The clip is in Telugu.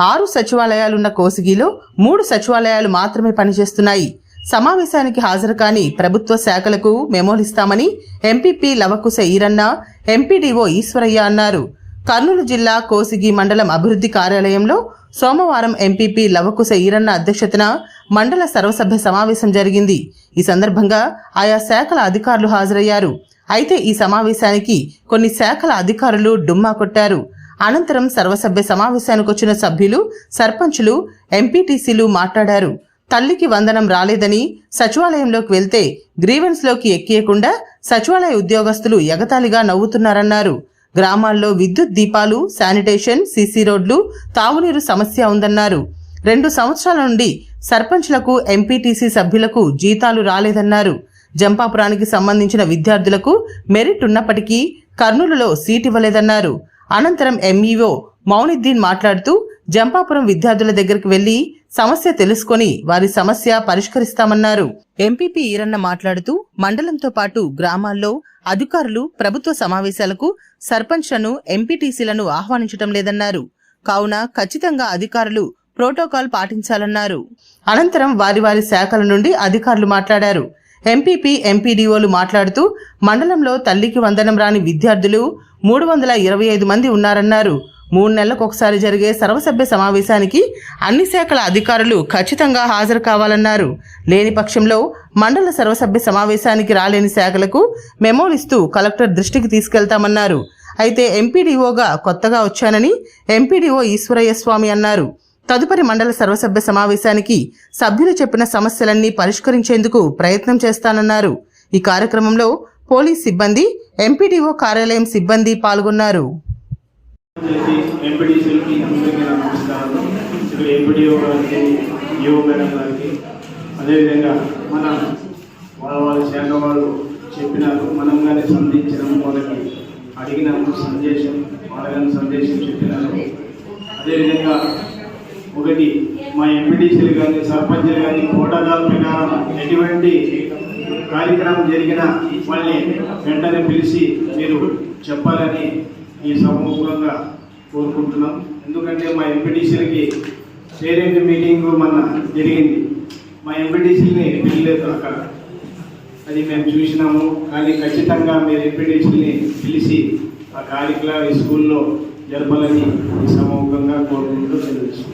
ఆరు సచివాలయాలున్న కోసిగిలో మూడు సచివాలయాలు మాత్రమే పనిచేస్తున్నాయి. సమావేశానికి హాజరు కాని ప్రభుత్వ శాఖలకు మెమోలిస్తామని ఎంపీపీ లవకుశ ఈరన్న ఎంపీడీఓ ఈశ్వరయ్య అన్నారు. కర్నూలు జిల్లా కోసిగి మండలం అభివృద్ధి కార్యాలయంలో సోమవారం ఎంపీపీ లవకుశ ఈరన్న అధ్యక్షతన మండల సర్వసభ్య సమావేశం జరిగింది. ఈ సందర్భంగా ఆయా శాఖల అధికారులు హాజరయ్యారు. అయితే ఈ సమావేశానికి కొన్ని శాఖల అధికారులు డుమ్మా కొట్టారు. అనంతరం సర్వసభ్య సమావేశానికి వచ్చిన సభ్యులు సర్పంచులు ఎంపీటీసీలు మాట్లాడారు. తల్లికి వందనం రాలేదని సచివాలయంలోకి వెళ్తే గ్రీవెన్స్లోకి ఎక్కియకుండా సచివాలయ ఉద్యోగస్తులు ఎగతాళిగా నవ్వుతున్నారన్నారు. గ్రామాల్లో విద్యుత్ దీపాలు శానిటేషన్ సీసీ రోడ్లు తాగునీరు సమస్య ఉందన్నారు. రెండు సంవత్సరాల నుండి సర్పంచ్లకు ఎంపీటీసీ సభ్యులకు జీతాలు రాలేదన్నారు. జంపాపురానికి సంబంధించిన విద్యార్థులకు మెరిట్ ఉన్నప్పటికీ కర్నూలులో సీట్ ఇవ్వలేదన్నారు. అనంతరం ఎంఈఓ మౌనిద్దీన్ మాట్లాడుతూ జంపాపురం విద్యార్థుల దగ్గరికి వెళ్ళి సమస్య తెలుసుకొని వారి సమస్య పరిష్కరిస్తామన్నారు. ఎంపీపీ ఈరన్న మాట్లాడుతూ మండలంతో పాటు గ్రామాల్లో అధికారులు ప్రభుత్వ సమావేశాలకు సర్పంచ్లను ఎంపీటీసీలను ఆహ్వానించడం లేదన్నారు. కావున ఖచ్చితంగా అధికారులు ప్రోటోకాల్ పాటించాలన్నారు. అనంతరం వారి వారి శాఖల నుండి అధికారులు మాట్లాడారు. ఎంపీపీ ఎంపీడీఓలు మాట్లాడుతూ మండలంలో తల్లికి వందనం రాని విద్యార్థులు మూడు వందల ఇరవై ఐదు మంది ఉన్నారన్నారు. మూడు నెలలకు ఒకసారి జరిగే సర్వసభ్య సమావేశానికి అన్ని శాఖల అధికారులు ఖచ్చితంగా హాజరు కావాలన్నారు. లేని పక్షంలో మండల సర్వసభ్య సమావేశానికి రాలేని శాఖలకు మెమోలిస్తూ కలెక్టర్ దృష్టికి తీసుకెళ్తామన్నారు. అయితే ఎంపీడీఓగా కొత్తగా వచ్చానని ఎంపీడీఓ ఈశ్వరయ్య స్వామి అన్నారు. తదుపరి మండల సర్వసభ్య సమావేశానికి సభ్యులు చెప్పిన సమస్యలన్నీ పరిష్కరించేందుకు ప్రయత్నం చేస్తానన్నారు. ఈ కార్యక్రమంలో పోలీస్ సిబ్బంది ఎంపీడీఓ కార్యాలయం సిబ్బంది పాల్గొన్నారు. అదేవిధంగా మన వాళ్ళ శాఖ వాళ్ళు చెప్పినారు మనం కానీ సంధించినాము వాళ్ళకి అడిగినాము సందేశం వాళ్ళ సందేశం చెప్పినారు అదేవిధంగా ఒకటి మా ఎంపీటీసీలు కానీ సర్పంచులు కానీ కోటాదాల ప్రకారం ఎటువంటి కార్యక్రమం జరిగినా వాళ్ళని వెంటనే పిలిచి మీరు చెప్పాలని ఈ సమూహంగా కోరుకుంటున్నాం. ఎందుకంటే మా ఎంపీటీసీలకి పేరెంట్ మీటింగ్ మన జరిగింది. మా ఎంపీటీసీని పిలలేదు అక్కడ. అది మేము చూసినాము. కానీ ఖచ్చితంగా మీరు ఎంపీటీసీని పిలిచి ఆ కార్యక్రమం ఈ స్కూల్లో జరపాలని ఈ సమూహంగా కోరుకుంటూ తెలుసు